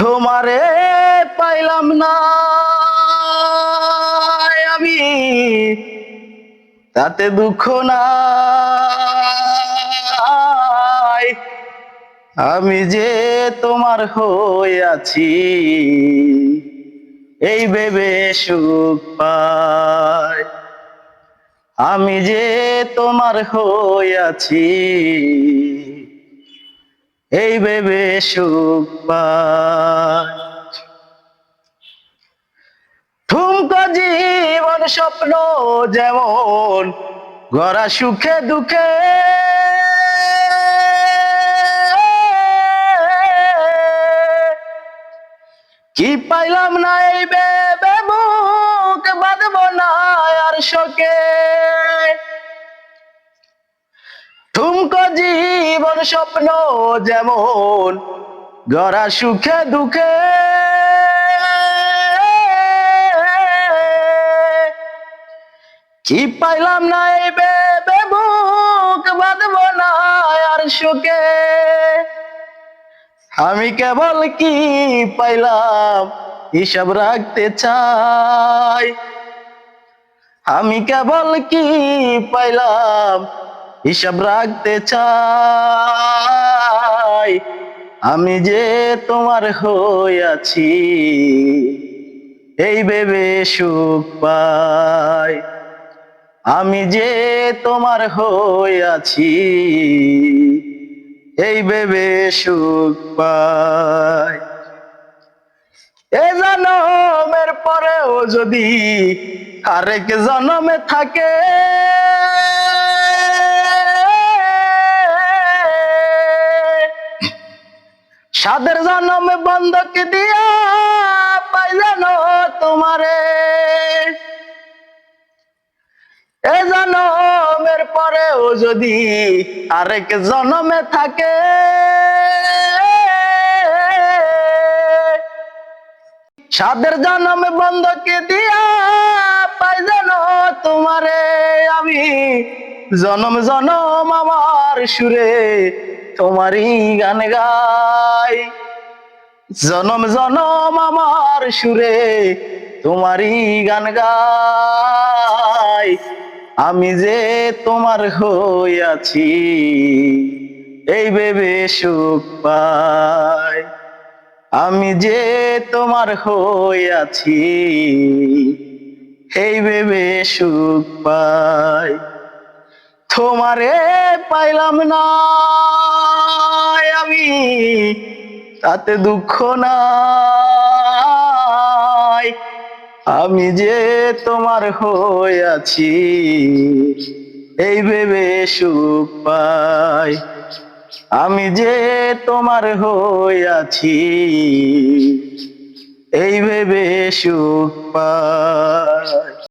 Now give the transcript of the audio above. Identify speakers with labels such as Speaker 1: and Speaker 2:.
Speaker 1: তোমারে পাইলাম না। আমি তাতে দুঃখ নাই। আমি যে তোমার হয়ে আছি, এই ভেবে সুখ পাই। আমি যে তোমার হইয়াছি এই ভেবে সুখ ঠুমকো জীবন স্বপ্ন যেমন, গড়া সুখে দুঃখে। কি পাইলাম না এই বেবে স্বপ্ন যেমন, গড়া সুখে দুঃখে। কি পাইলাম না এই বেবে মুখ বাঁধব না আর সুখে? আমি কেবল কি পাইলাম হিসাব রাখতে চাই? আমি কেবল কি পাইলাম হিসাব রাখতে চাই। আমি যে তোমার হইয়াছি এই ভেবে সুখ পাই। আমি যে তোমার হইয়াছি এই ভেবে সুখ পাই। এ জনমের পরেও যদি আরেক জনমে থাকে সাদের জনমে বন্ধক দিয়া পাই জানো তোমারে। এ জনমের পরেও যদি আরেক জনমে থাকে, সাদের জনমে বন্ধকে দিয়া পাই যেন তোমারে। আমি জনম জনম আমার সুরে তোমারই গান গাই। জনম জনম আমার সুরে তোমারই গান গাই। আমি যে তোমার হইয়াছি এই ভেবে সুখ পাই। আমি যে তোমার হইয়াছি এই ভেবে সুখ পাই। তোমারে পাইলাম না। তাতে দুঃখ নাই। আমি যে তোমার হইয়াছি এই ভেবে সুখ পাই। আমি যে তোমার হইয়াছি এই ভেবে সুখ পাই।